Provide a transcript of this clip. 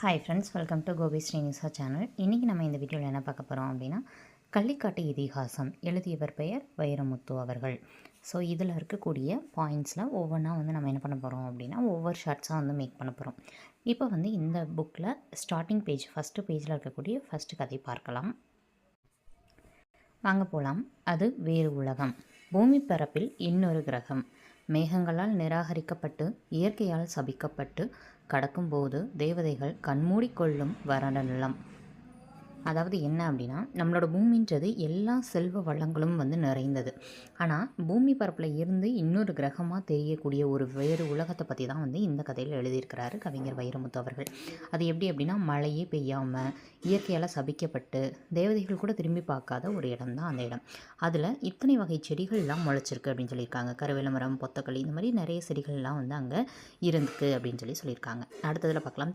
Hi friends welcome to Gopi Srinisa channel இன்றைக்கி நம்ம இந்த வீடியோவில் என்ன பார்க்க போகிறோம் அப்படின்னா கள்ளிக்காட்டு இதிகாசம் எழுதியவர் பெயர் வைரமுத்து அவர்கள். ஸோ இதில் இருக்கக்கூடிய பாயிண்ட்ஸில் ஒவ்வொன்றா வந்து நம்ம என்ன பண்ண போகிறோம் அப்படின்னா ஒவ்வொரு ஷார்ட்ஸாக வந்து மேக் பண்ண போகிறோம் இப்போ வந்து இந்த புக்கில் ஸ்டார்டிங் பேஜ் ஃபஸ்ட்டு பேஜில் இருக்கக்கூடிய ஃபஸ்ட்டு கதை பார்க்கலாம். வாங்க போகலாம் அது வேறு உலகம். பூமி பரப்பில் இன்னொரு கிரகம். மேகங்களால் நிராகரிக்கப்பட்டு இயற்கையால் சபிக்கப்பட்டு கடக்கும்போது தேவதைகள் கண்மூடிக்கொள்ளும் வறண்ட நிலம். அதாவது என்ன அப்படின்னா நம்மளோட பூமின்றது எல்லா செல்வ வளங்களும் வந்து நிறைந்தது. ஆனால் பூமி பரப்பில் இருந்து இன்னொரு கிரகமாக தெரியக்கூடிய ஒரு வேறு உலகத்தை பற்றி தான் வந்து இந்த கதையில் எழுதியிருக்கிறாரு கவிஞர் வைரமுத்து அவர்கள். அது எப்படி அப்படின்னா மழையே பெய்யாமல் இயற்கையால் சபிக்கப்பட்டு தேவதைகள் கூட திரும்பி பார்க்காத ஒரு இடம் தான் அந்த இடம். அதில் இத்தனை வகை செடிகள்லாம் முளைச்சிருக்கு அப்படின்னு சொல்லியிருக்காங்க. கருவேல மரம் பொத்தக்களி இந்த மாதிரி நிறைய செடிகள்லாம் வந்து அங்கே இருந்துக்கு அப்படின்னு சொல்லி சொல்லியிருக்காங்க. அடுத்ததில் பார்க்கலாம்.